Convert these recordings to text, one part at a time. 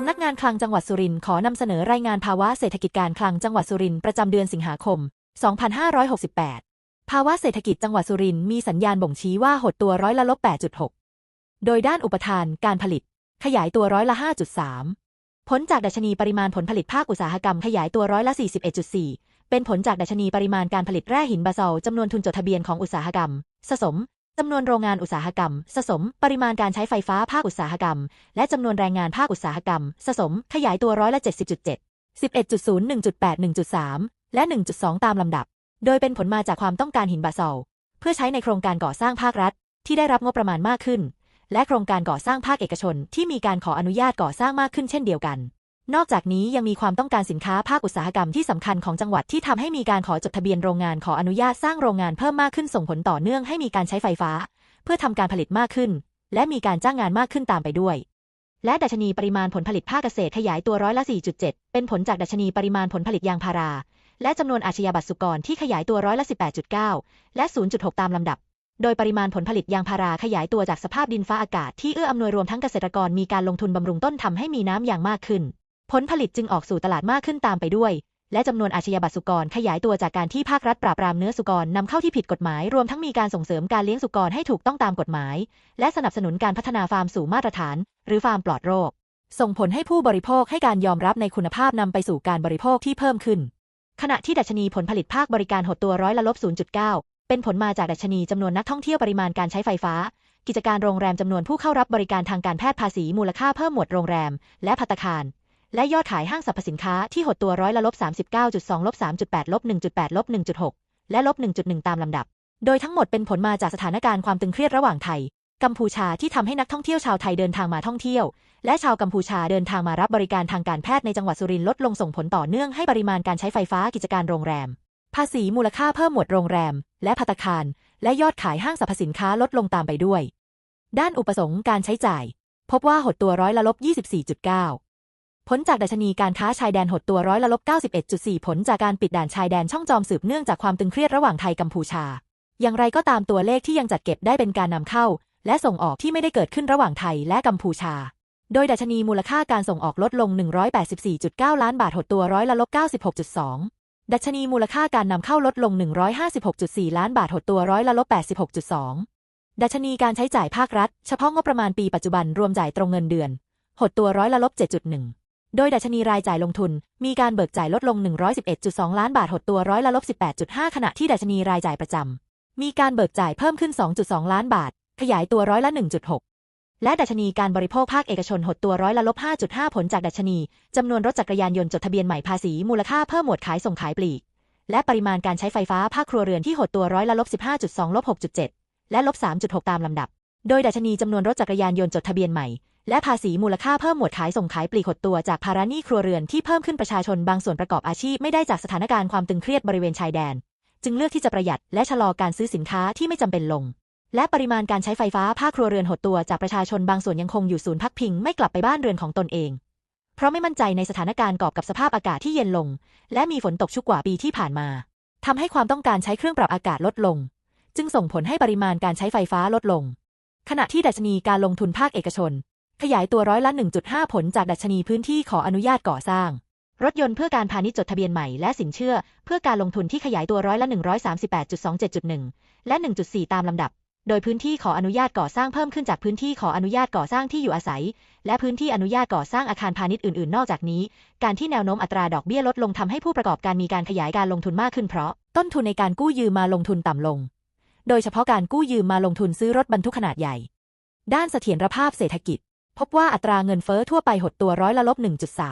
สำนักงานคลังจังหวัดสุรินทร์ขอนำเสนอรายงานภาวะเศรษฐกิจการคลังจังหวัดสุรินทร์ประจำเดือนสิงหาคม 2568 ภาวะเศรษฐกิจจังหวัดสุรินทร์มีสัญญาณบ่งชี้ว่าหดตัวร้อยละลบ 8.6 โดยด้านอุปทานการผลิต ขยายตัวร้อยละ 5.3 ผลจากดัชนีปริมาณผลผลิตภาคอุตสาหกรรมขยายตัวร้อยละ 41.4 เป็นผลจากดัชนีปริมาณการผลิตแร่หินบาซอลจำนวนทุนจดทะเบียนของอุตสาหกรรม สะสม จำนวนโรงงานอุตสาหกรรม สะสม ปริมาณการใช้ไฟฟ้าภาคอุตสาหกรรม และจำนวนแรงงานภาคอุตสาหกรรม สะสม ขยายตัวร้อยละ70.7 11.0 1.8 1.3 และ 1.2 ตามลำดับ โดยเป็นผลมาจากความต้องการหินบาซอลเพื่อใช้ในโครงการก่อสร้างภาครัฐ ที่ได้รับงบประมาณมากขึ้น และโครงการก่อสร้างภาคเอกชนที่มีการขออนุญาตก่อสร้างมากขึ้นเช่นเดียวกัน นอกจากนี้ยังมีความต้องการสินค้าภาคอุตสาหกรรมที่สำคัญของจังหวัดที่ทำให้มีการขอจดทะเบียนโรงงานขออนุญาตสร้างโรงงานเพิ่มมากขึ้นส่งผลต่อเนื่องให้มีการใช้ไฟฟ้า เพื่อทำการผลิตมากขึ้น และมีการจ้างงานมากขึ้นตามไปด้วย และดัชนีปริมาณผลผลิตภาคเกษตรขยายตัวร้อยละ 4.7 เป็นผลจากดัชนีปริมาณผลผลิตยางพารา และจำนวนอาชญาบัตรสุกรที่ขยายตัวร้อยละ 18.9 และ 0.6 ตามลำดับโดยปริมาณผลผลิตยางพาราขยายตัวจากสภาพดินฟ้าอากาศที่เอื้ออำนวยรวมทั้งเกษตรกรมีการลงทุนบำรุงต้นทำให้มีน้ำอย่างมากขึ้น ผลผลิตจึงออกสู่ตลาดมากขึ้นตามไปด้วย และจำนวนอาชญาบัตรสุกรขยายตัวจากการที่ภาครัฐปราบปรามเนื้อสุกรนำเข้าที่ผิดกฎหมาย รวมทั้งมีการส่งเสริมการเลี้ยงสุกรให้ถูกต้องตามกฎหมาย และสนับสนุนการพัฒนาฟาร์มสู่มาตรฐาน หรือฟาร์มปลอดโรค ส่งผลให้ผู้บริโภคให้การยอมรับในคุณภาพนำไปสู่การบริโภคที่เพิ่มขึ้น ขณะที่ดัชนีผลผลิตภาคบริการหดตัวร้อยละลบ0.9 เป็นผลมาจากดัชนีจำนวนนักท่องเที่ยวปริมาณการใช้ไฟฟ้ากิจการโรงแรมจำนวนผู้เข้ารับบริการทางการแพทย์ภาษีมูลค่าเพิ่มหมวดโรงแรม และภัตคาร และยอดขายห้างสรรพสินค้าที่หดตัวร้อยละลบ39.2ลบ3.8ลบ1.8ลบ1.6 และลบ1.1 ตามลำดับ โดยทั้งหมดเป็นผลมาจากสถานการณ์ความตึงเครียดระหว่างไทย กัมพูชาที่ทำให้นักท่องเที่ยวชาวไทยเดินทางมาท่องเที่ยว และชาวกัมพูชาเดินทางมารับบริการทางการแพทย์ในจังหวัดสุรินทร์ลดลงส่งผลต่อเนื่องให้ปริมาณการใช้ไฟฟ้ากิจการโรงแรม ภาษีมูลค่าเพิ่มหมวดโรงแรม และภัตคาร และยอดขายห้างสรรพสินค้าลดลงตามไปด้วย ด้านอุปสงค์การใช้จ่าย พบว่าหดตัวร้อยละลบ24.9 ผลจากดัชนีการค้าชายแดนหดตัวร้อยละลบ91.4 ผลจากการปิดด่านชายแดนช่องจอมสืบเนื่องจากความตึงเครียดระหว่างไทยกัมพูชา อย่างไรก็ตามตัวเลขที่ยังจัดเก็บได้เป็นการนำเข้า และส่งออกที่ไม่ได้เกิดขึ้นระหว่างไทยและกัมพูชา โดยดัชนีมูลค่าการส่งออกลดลง 184.9 ล้านบาทหดตัวร้อยละลบ96.2 ดัชนีมูลค่าการนำเข้าลดลง 156.4 ล้านบาทหดตัวร้อยละลบ86.2 ดัชนีการใช้จ่ายภาครัฐ เฉพาะงบประมาณปีปัจจุบันรวมจ่ายตรงเงินเดือน หดตัวร้อยละลบ7.1 โดยดัชนีรายจ่ายลงทุน มีการเบิกจ่ายลดลง 111.2 ล้านบาทหดตัวร้อยละลบ18.5 ขณะที่ดัชนีรายจ่ายประจำ มีการเบิกจ่ายเพิ่มขึ้น 2.2 ล้านบาท ขยายตัวร้อยละ 1.6 และดัชนีการบริโภคภาคเอกชนหดตัวร้อยละลบ5.5 ผลจากดัชนีจำนวนรถจักรยานยนต์จดทะเบียนใหม่ภาษีมูลค่าเพิ่มหมวดขายส่งขายปลีก และปริมาณการใช้ไฟฟ้าภาคครัวเรือนที่หดตัวร้อยละลบ15.2ลบ6.7 และลบ3.6 ตามลำดับ โดยดัชนีจำนวนรถจักรยานยนต์จดทะเบียนใหม่ และภาษีมูลค่าเพิ่มหมวดขายส่งขายปลีกหดตัวจากภาระหนี้ครัวเรือนที่เพิ่มขึ้นประชาชนบางส่วนประกอบอาชีพไม่ได้จากสถานการณ์ความตึงเครียดบริเวณชายแดน จึงเลือกที่จะประหยัดและชะลอการซื้อสินค้าที่ไม่จำเป็นลง และปริมาณการใช้ไฟฟ้าภาคครัวเรือนหดตัวจากประชาชนบางส่วนยังคงอยู่ศูนย์พักพิงไม่กลับไปบ้านเรือนของตนเอง เพราะไม่มั่นใจในสถานการณ์กอบกับสภาพอากาศที่เย็นลง และมีฝนตกชุกกว่าปีที่ผ่านมาทำให้ความต้องการใช้เครื่องปรับอากาศลดลง จึงส่งผลให้ปริมาณการใช้ไฟฟ้าลดลง ขณะที่ดัชนีการลงทุนภาคเอกชน ขยายตัวร้อยละ 1.5 ผลจากดัชนีพื้นที่ขออนุญาตก่อสร้าง รถยนต์เพื่อการพาณิชย์จดทะเบียนใหม่และสินเชื่อ เพื่อการลงทุนที่ขยายตัวร้อยละ 138.27.1 และ 1.4 ตามลำดับ โดยพื้นที่ขออนุญาตก่อสร้างเพิ่มขึ้นจากพื้นที่ขออนุญาตก่อสร้างที่อยู่อาศัย และพื้นที่อนุญาตก่อสร้างอาคารพาณิชย์อื่น ๆ นอกจากนี้ การที่แนวโน้มอัตราดอกเบี้ยลดลงทำให้ผู้ประกอบการมีการขยายการลงทุนมากขึ้นเพราะ ต้นทุนในการกู้ยืมมาลงทุนต่ำลง โดยเฉพาะการกู้ยืมมาลงทุนซื้อรถบรรทุกขนาดใหญ่ ด้านเสถียรภาพเศรษฐกิจ พบว่าอัตราเงินเฟ้อทั่วไปหดตัวร้อยละลบ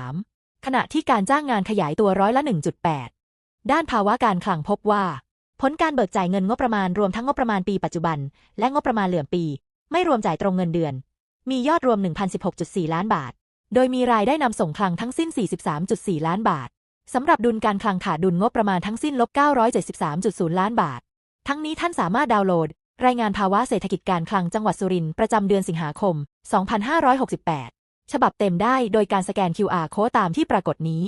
1.3 ขณะที่การจ้างงานขยายตัวร้อยละ 1.8 ด้านภาวะการคลังพบว่า ผลการเบิกจ่ายเงินงบประมาณรวมทั้งงบประมาณปีปัจจุบัน และงบประมาณเหลื่อมปี ไม่รวมจ่ายตรงเงินเดือน มียอดรวม 1,016.4 ล้านบาท โดยมีรายได้นำส่งคลังทั้งสิ้น 43.4 ล้านบาทสำหรับดุลการคลังขาดดุลงบประมาณทั้งสิ้นลบ 973.0 ล้านบาท ทั้งนี้ท่านสามารถดาวน์โหลด รายงานภาวะเศรษฐกิจการคลังจังหวัดสุรินทร์ประจำเดือนสิงหาคม 2568 ฉบับเต็มได้โดยการสแกน QR โค้ดตามที่ปรากฏนี้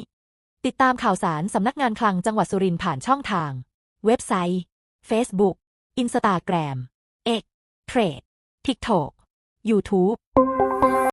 ติดตามข่าวสารสำนักงานคลังจังหวัดสุรินทร์ผ่านช่องทาง เว็บไซต์ Facebook Instagram X Trade TikTok YouTube